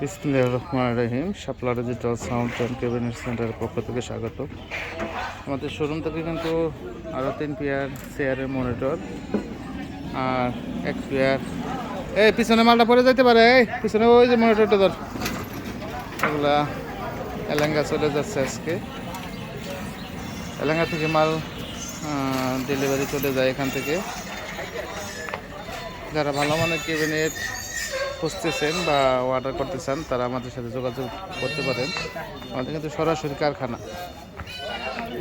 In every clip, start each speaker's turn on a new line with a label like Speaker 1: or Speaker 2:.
Speaker 1: বিসমুল্লাহ রহমান রহিম। Shapla digital sound and cabinet সেন্টারের পক্ষ থেকে স্বাগত। আমাদের শোরুম থেকে কিন্তু আরও তিন পেয়ার চেয়ারের মনিটর আর এক পেয়ার। এই, পিছনে মালটা পরে যাইতে পারে, এই, পিছনে ওই যে মনিটরটা ধর। এগুলা এলাঙ্গা চলে যাচ্ছে আজকে। এলাঙ্গা থেকে মাল ডেলিভারি চলে যায় এখান থেকে। যারা ভালো মানের ক্যাবিনেট খুঁজতেছেন বা অর্ডার করতে চান তারা আমাদের সাথে যোগাযোগ করতে পারেন। আমাদের কিন্তু সরাসরি কারখানা।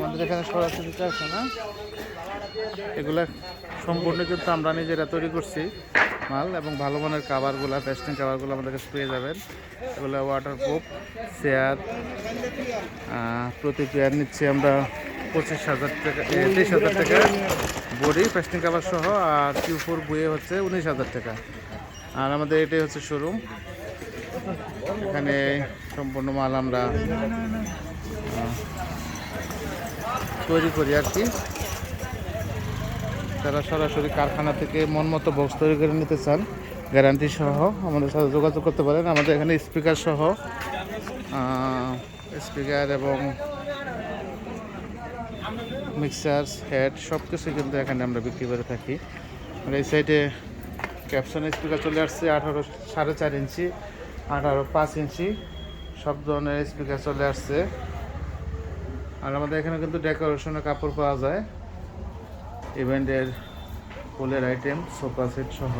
Speaker 1: আমাদের এখানে সরাসরি কারখানা। এগুলা সম্পূর্ণ কিন্তু আমরা নিজেরা তৈরি করছি, মাল এবং ভালো মানের কাভারগুলো পেস্টিং কাভারগুলো আমাদের কাছে পেয়ে যাবেন। এগুলো ওয়াটার প্রুফ চেয়ার প্রতি পেয়ার নিচ্ছি আমরা পঁচিশ হাজার টাকা তেইশ হাজার টাকা। বডি পেস্টিং কাভার সহ, আর কিউ ফোর বইয়ে হচ্ছে উনিশ হাজার টাকা। আর আমাদের এটাই হচ্ছে শোরুম এখানে সম্পূর্ণ মাল আমরা তৈরি করি আর কি। তারা সরাসরি কারখানা থেকে মন মতো বক্স তৈরি করে নিতে চান গ্যারান্টি সহ আমাদের সাথে যোগাযোগ করতে পারেন। আমাদের এখানে স্পিকার সহ স্পিকার এবং মিক্সার হেড সব কিছু কিন্তু এখানে আমরা বিক্রি করে থাকি। আর এই সাইডে ক্যাপশন স্পিকার চলে আসছে আঠারো সাড়ে চার ইঞ্চি, আঠারো পাঁচ ইঞ্চি, সব ধরনের স্পিকার চলে আসছে। আর আমাদের এখানে কিন্তু ডেকোরেশনের কাপড় পাওয়া যায়। ইভেন্টের ফুলের আইটেম সোফা সেট সহ।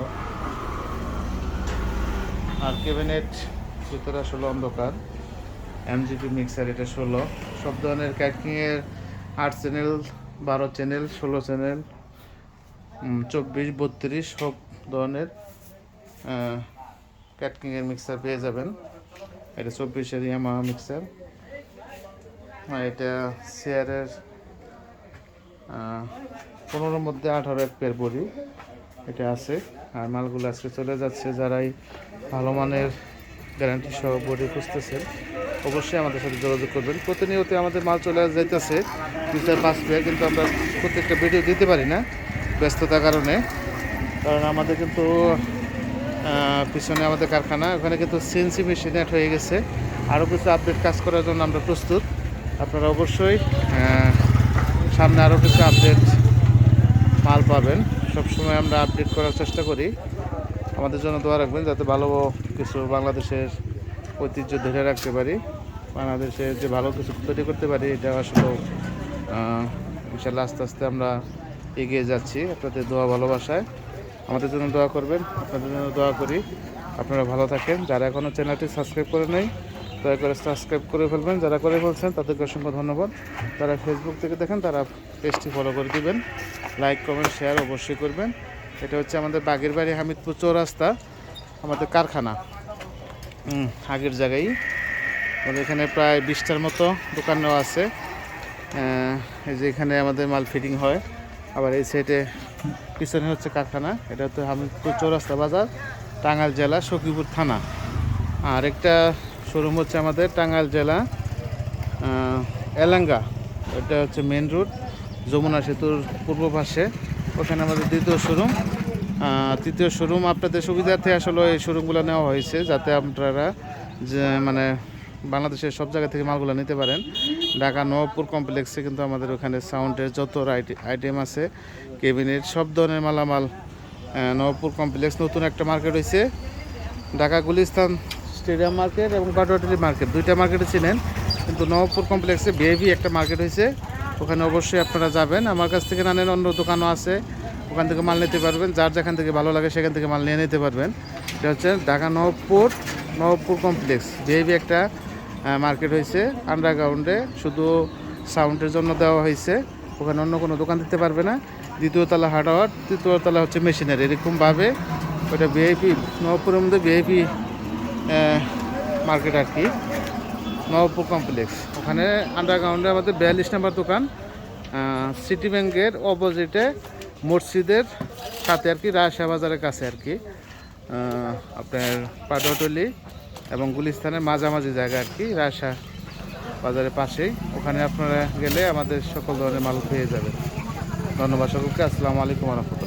Speaker 1: আর ক্যাবিনেট ভিতরে আসলে অন্ধকার। এমজিপি মিক্সার এটা ষোলো। সব ধরনের ক্যাকিংয়ের আট চ্যানেল বারো চ্যানেল ষোলো চ্যানেল চব্বিশ, বত্রিশ সব ধরনের ক্যাটকিংয়ের মিক্সার পেয়ে যাবেন। এটা চব্বিশের ইয়ামা মিক্সার এটা চেয়ারের পনেরোর মধ্যে আঠারো এক পেয়ার বড়ি এটা আছে। আর মালগুলো আজকে চলে যাচ্ছে, যারাই ভালো মানের গ্যারান্টি সহ বডি খুঁজতেছেন, অবশ্যই আমাদের সাথে যোগাযোগ করবেন। প্রতিনিয়ত আমাদের মাল চলে যাইতেছে, দুই চার, পাঁচ পেয়ার কিন্তু আমরা প্রত্যেকটা ভিডিও দিতে পারি না ব্যস্ততার কারণে। কারণ আমাদের কিন্তু পিছনে আমাদের কারখানা, ওখানে কিন্তু সিএনসি মেশিন অ্যাড হয়ে গেছে। আরও কিছু আপডেট কাজ করার জন্য আমরা প্রস্তুত। আপনারা অবশ্যই সামনে আরও কিছু আপডেট মাল পাবেন। সবসময় আমরা আপডেট করার চেষ্টা করি। আমাদের জন্য দোয়া রাখবেন যাতে ভালো কিছু বাংলাদেশের ঐতিহ্য ধরে রাখতে পারি। বাংলাদেশের যে ভালো কিছু তৈরি করতে পারি, এটা আসলে ইনশাল্লাহ আস্তে আস্তে আমরা এগিয়ে যাচ্ছি। আপনাদের দোয়া ভালোবাসায়। আমাদের জন্য দোয়া করবেন। আপনাদের জন্য দোয়া করি। আপনারা ভালো থাকেন। যারা এখনও চ্যানেলটি সাবস্ক্রাইব করে নেই, দয়া করে সাবস্ক্রাইব করে ফেলবেন। যারা করে ফেলছেন, তাদেরকে অসংখ্য ধন্যবাদ। যারা ফেসবুক থেকে দেখেন, তারা পেজটি ফলো করে দিবেন। লাইক কমেন্ট শেয়ার অবশ্যই করবেন। এটা হচ্ছে আমাদের বাগের বাড়ি হামিদপুর চৌরাস্তা, আমাদের কারখানা। আগের জায়গায়। আমাদের এখানে প্রায় বিশটার মতো দোকান নেওয়া আছে। এই যে এখানে আমাদের মাল ফিটিং হয়। আবার এই সাইডে পিছনে হচ্ছে কারখানা। এটা হচ্ছে হামিদপুর চৌরাস্তা বাজার, টাঙ্গাইল জেলা, সখীপুর থানা। আর একটা শোরুম হচ্ছে আমাদের টাঙ্গাইল জেলা এলাঙ্গা। এটা হচ্ছে মেন রোড যমুনা সেতুর পূর্ব পাশে। ওখানে আমাদের দ্বিতীয় শোরুম তৃতীয় শোরুম আপনাদের সুবিধার্থে আসলে এই শোরুমগুলো নেওয়া হয়েছে, যাতে আপনারা যে মানে বাংলাদেশের সব জায়গা থেকে মালগুলো নিতে পারেন। ঢাকা নবপুর কমপ্লেক্সে কিন্তু আমাদের ওখানে সাউন্ডের যত আইটেম আছে কেবিনেট সব ধরনের মালামাল নবপুর কমপ্লেক্স, নতুন একটা মার্কেট হয়েছে ঢাকা গুলিস্তান স্টেডিয়াম মার্কেট এবং পাটোয়াটুলি মার্কেট, দুইটা মার্কেটে ছিলেন কিন্তু নবপুর কমপ্লেক্সে বিএভি একটা মার্কেট হয়েছে ওখানে অবশ্যই আপনারা যাবেন। আমার কাছ থেকে নেন, অন্য দোকানও আছে। ওখান থেকে মাল নিতে পারবেন। যার যেখান থেকে ভালো লাগে সেখান থেকে মাল নিয়ে নিতে পারবেন। এটা হচ্ছে ঢাকা নবপুর নবপুর কমপ্লেক্স। বিএভি একটা মার্কেট হয়েছে আন্ডারগ্রাউন্ডে শুধু সাউন্ডের জন্য দেওয়া হয়েছে। ওখানে অন্য কোনো দোকান দিতে পারবে না। দ্বিতীয় তলা হার্ডওয়ার তৃতীয় তলা হচ্ছে মেশিনারি এরকমভাবে ওটা ভিআইপি নবপুরের মধ্যে ভিআইপি মার্কেট আর কি। নবপুর কমপ্লেক্স ওখানে আন্ডারগ্রাউন্ডে আমাদের বিয়াল্লিশ নাম্বার দোকান। সিটি ব্যাংকের অপোজিটে মসজিদের সাথে আর কি রাজশাহ বাজারের কাছে আর কি। আপনার পাটোয়াটলি এবং গুলিস্তানের মাঝামাঝি জায়গা আর কি রাশা বাজারের পাশেই। ওখানে আপনারা গেলে আমাদের সকল ধরনের মাল পেয়ে যাবে ধন্যবাদ সকলকে, আসসালামু আলাইকুম রহমতুল্লাহ।